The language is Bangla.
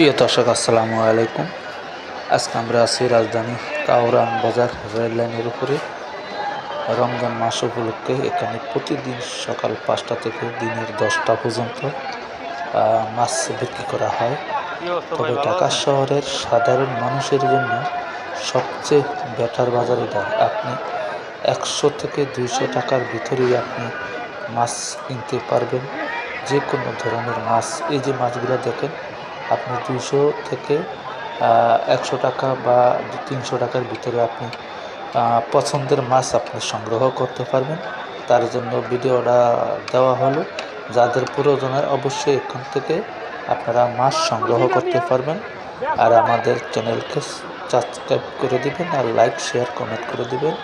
প্রিয় দর্শক, আসসালামু আলাইকুম। আজকে আমরা আছি রাজধানী কাউরান বাজার, রেল লাইনের উপরে। রমজান মাস উপলক্ষে এখানে প্রতিদিন সকাল পাঁচটা থেকে দিনের দশটা পর্যন্ত মাছ বিক্রি করা হয়। তবে ঢাকা শহরের সাধারণ মানুষের জন্য সবচেয়ে বেটার বাজার এটা। আপনি একশো থেকে দুইশো টাকার ভিতরেই আপনি মাছ কিনতে পারবেন। যে কোনো ধরনের মাছ, এই যে মাছগুলো দেখেন আপনি দুইশো থেকে একশো টাকা বা তিনশো টাকার ভিতরে আপনি পছন্দের মাছ আপনি সংগ্রহ করতে পারবেন। তার জন্য ভিডিওটা দেওয়া হলো। যাদের প্রয়োজন হয় অবশ্যই এখান থেকে আপনারা মাছ সংগ্রহ করতে পারবেন। আর আমাদের চ্যানেলকে সাবস্ক্রাইব করে দিবেন আর লাইক, শেয়ার, কমেন্ট করে দিবেন।